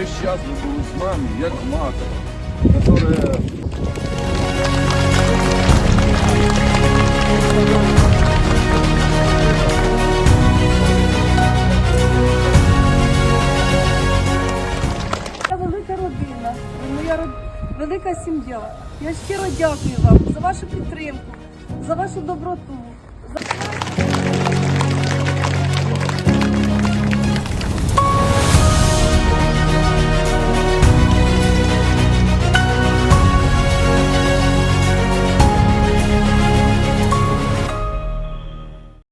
час ви були з нами, як мати, которая Я велика родина, моя род- велика сім'я. Я щиро дякую вам за вашу підтримку, за вашу доброту. За...